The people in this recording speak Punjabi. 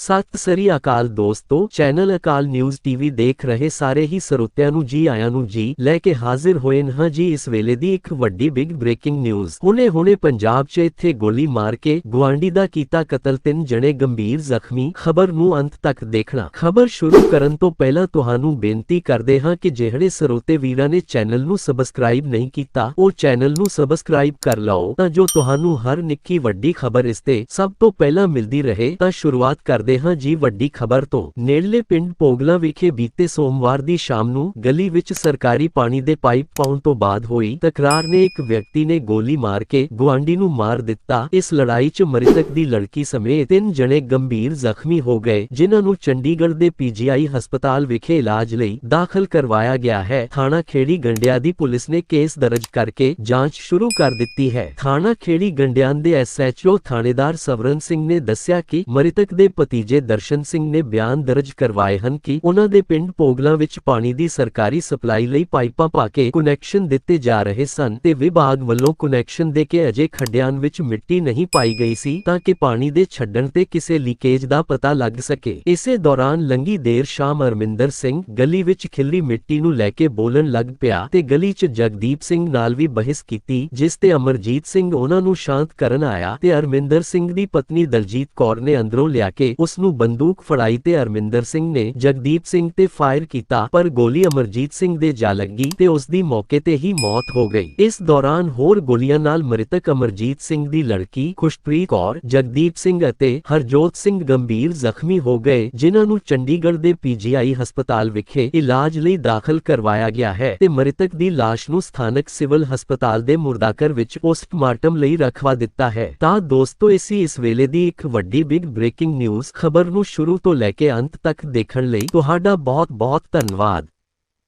ਸਤਿ ਸ੍ਰੀ ਅਕਾਲ ਦੋਸਤੋ, ਚੈਨਲ ਅਕਾਲ ਨਿਊਜ਼ ਟੀਵੀ ਦੇਖ ਰਹੇ ਸਾਰੇ ਹੀ ਸਰੋਤਿਆਂ ਨੂੰ ਜੀ ਆਇਆਂ ਨੂੰ ਜੀ, ਲੈ ਕੇ ਹਾਜ਼ਰ ਹੋਏ ਹਾਂ ਜੀ ਇਸ ਵੇਲੇ ਦੀ ਇੱਕ ਵੱਡੀ ਬਿਗ ਬ੍ਰੇਕਿੰਗ ਨਿਊਜ਼ ਹੁਣੇ ਹੁਣੇ ਪੰਜਾਬ 'ਚ ਇੱਥੇ ਗੋਲੀ ਮਾਰ ਕੇ ਗੁਆਂਢੀ ਦਾ ਕੀਤਾ ਕਤਲ, ਤਿੰਨ ਜਣੇ ਗੰਭੀਰ ਜ਼ਖਮੀ, ਖਬਰ ਨੂੰ ਅੰਤ ਤੱਕ ਦੇਖਣਾ। ਖਬਰ ਸ਼ੁਰੂ ਕਰਨ ਤੋਂ ਪਹਿਲਾਂ ਤੁਹਾਨੂੰ ਬੇਨਤੀ ਕਰਦੇ ਹਾਂ ਕਿ ਜਿਹੜੇ ਸਰੋਤੇ ਵੀਰਾਂ ਨੇ ਚੈਨਲ ਨੂੰ ਸਬਸਕ੍ਰਾਈਬ ਨਹੀਂ ਕੀਤਾ, ਉਹ ਚੈਨਲ ਨੂੰ ਸਬਸਕ੍ਰਾਈਬ ਕਰ ਲਓ ਤਾਂ ਜੋ ਤੁਹਾਨੂੰ ਹਰ ਨਿੱਕੀ ਵੱਡੀ ਖਬਰ ਇਸ ਤੇ ਸਭ ਤੋਂ ਪਹਿਲਾਂ ਮਿਲਦੀ ਰਹੇ ਤਾਂ ਸ਼ੁਰੂਆਤ ਕਰਦੇ ਹਾਂ ਜੀ ਵੱਡੀ ਖਬਰ ਤੋਂ। ਨੇੜਲੇ ਪਿੰਡ ਪੋਗਲਾ ਵਿਖੇ ਬੀਤੇ ਸੋਮਵਾਰ ਦੀ ਸ਼ਾਮ ਨੂੰ ਗਲੀ ਵਿੱਚ ਸਰਕਾਰੀ ਪਾਣੀ ਦੇ ਪਾਈਪ ਪਾਉਣ ਤੋਂ ਬਾਅਦ ਹੋਈ ਤਕਰਾਰ ਨੇ ਇੱਕ ਵਿਅਕਤੀ ਨੇ ਗੋਲੀ ਮਾਰ ਕੇ ਗੁਆਂਢੀ ਨੂੰ ਮਾਰ ਦਿੱਤਾ। ਇਸ ਲੜਾਈ 'ਚ ਮ੍ਰਿਤਕ ਦੀ ਲੜਕੀ ਸਮੇਤ ਤਿੰਨ ਜਣੇ ਗੰਭੀਰ ਜ਼ਖਮੀ ਹੋ ਗਏ, ਜਿਨ੍ਹਾਂ ਨੂੰ ਚੰਡੀਗੜ੍ਹ ਦੇ ਪੀਜੀਆਈ ਹਸਪਤਾਲ ਵਿਖੇ ਇਲਾਜ ਲਈ ਦਾਖਲ ਕਰਵਾਇਆ ਗਿਆ ਹੈ। ਥਾਣਾ ਖੇੜੀ ਗੰਡਿਆ ਦੀ ਪੁਲਿਸ ਨੇ ਕੇਸ ਦਰਜ ਕਰਕੇ ਜਾਂਚ ਸ਼ੁਰੂ ਕਰ ਦਿੱਤੀ ਹੈ। ਥਾਣਾ ਖੇੜੀ ਗੰਡਿਆਂ ਦੇ ਐਸਐਚਓ ਥਾਣੇਦਾਰ ਸਵਰਨ ਸਿੰਘ ਨੇ ਦੱਸਿਆ ਕਿ ਮ੍ਰਿਤਕ ਦੇ ਪਤੀ ਭਤੀਜੇ ਦਰਸ਼ਨ ਸਿੰਘ ਨੇ ਬਿਆਨ ਦਰਜ ਕਰਵਾਏ ਹਨ ਕਿ ਉਹਨਾਂ ਦੇ ਪਿੰਡ ਪੋਗਲਾ ਵਿੱਚ ਪਾਣੀ ਦੀ ਸਰਕਾਰੀ ਸਪਲਾਈ ਲਈ ਪਾਈਪਾਂ ਪਾ ਕੇ ਕੁਨੈਕਸ਼ਨ ਦਿੱਤੇ ਜਾ ਰਹੇ ਸਨ ਤੇ ਵਿਭਾਗ ਵੱਲੋਂ ਕੁਨੈਕਸ਼ਨ ਦੇ ਕੇ ਅਜੇ ਖੱਡਿਆਂ ਵਿੱਚ ਮਿੱਟੀ ਨਹੀਂ ਪਾਈ ਗਈ ਸੀ ਤਾਂ ਕਿ ਪਾਣੀ ਦੇ ਛੱਡਣ ਤੇ ਕਿਸੇ ਲੀਕੇਜ ਦਾ ਪਤਾ ਲੱਗ ਸਕੇ। ਇਸੇ ਦੌਰਾਨ ਲੰਗੀ ਦੇਰ ਸ਼ਾਮ ਅਰਮਿੰਦਰ ਸਿੰਘ ਗਲੀ ਵਿੱਚ ਖਿੱਲੀ ਮਿੱਟੀ ਨੂੰ ਲੈ ਕੇ ਬੋਲਣ ਲੱਗ ਪਿਆ ਤੇ ਗਲੀ 'ਚ ਜਗਦੀਪ ਸਿੰਘ ਨਾਲ ਵੀ ਬਹਿਸ ਕੀਤੀ, ਜਿਸ ਤੇ ਅਮਰਜੀਤ ਸਿੰਘ ਉਹਨਾਂ ਨੂੰ ਸ਼ਾਂਤ ਕਰਨ ਆਇਆ ਤੇ ਅਰਮਿੰਦਰ ਸਿੰਘ ਦੀ ਪਤਨੀ ਦਲਜੀਤ ਕੌਰ ਨੇ ਅੰਦਰੋਂ ਲਿਆ ਕੇ ਉਸ ਨੂੰ ਬੰਦੂਕ ਫੜਾਈ ਤੇ ਅਰਮਿੰਦਰ ਸਿੰਘ ਨੇ ਜਗਦੀਪ ਸਿੰਘ ਤੇ ਫਾਇਰ ਕੀਤਾ, ਪਰ ਗੋਲੀ ਅਮਰਜੀਤ ਸਿੰਘ ਦੇ ਜਾ ਲੱਗੀ ਤੇ ਉਸ ਦੀ ਮੌਕੇ ਤੇ ਹੀ ਮੌਤ ਹੋ ਗਈ। ਇਸ ਦੌਰਾਨ ਹੋਰ ਗੋਲੀਆਂ ਨਾਲ ਮ੍ਰਿਤਕ ਅਮਰਜੀਤ ਸਿੰਘ ਦੀ ਲੜਕੀ ਖੁਸ਼ਪ੍ਰੀਤ ਕੌਰ, ਜਗਦੀਪ ਸਿੰਘ ਅਤੇ ਹਰਜੋਤ ਸਿੰਘ ਗੰਭੀਰ ਜ਼ਖਮੀ ਹੋ ਗਏ, ਜਿਨ੍ਹਾਂ ਨੂੰ ਚੰਡੀਗੜ੍ਹ ਦੇ ਪੀਜੀਆਈ ਹਸਪਤਾਲ ਵਿਖੇ ਇਲਾਜ ਲਈ ਦਾਖਲ ਕਰਵਾਇਆ ਗਿਆ ਹੈ ਤੇ ਮ੍ਰਿਤਕ ਦੀ ਲਾਸ਼ ਨੂੰ ਸਥਾਨਕ ਸਿਵਲ ਹਸਪਤਾਲ ਦੇ ਮੁਰਦਾਕਰ ਵਿੱਚ ਪੋਸਟਮਾਰਟਮ ਲਈ ਰਖਵਾ ਦਿੱਤਾ ਹੈ। ਤਾਂ ਦੋਸਤੋ, ਇਸੀ ਇਸ ਵੇਲੇ ਦੀ ਇੱਕ ਵੱਡੀ ਬਿਗ ਬ੍ਰੇਕਿੰਗ ਨਿਊਜ਼ ਇਸ ਖਬਰ ਨੂੰ ਸ਼ੁਰੂ ਤੋਂ ਲੈ ਕੇ ਅੰਤ ਤੱਕ ਦੇਖਣ ਲਈ ਤੁਹਾਡਾ ਬਹੁਤ ਬਹੁਤ ਧੰਨਵਾਦ।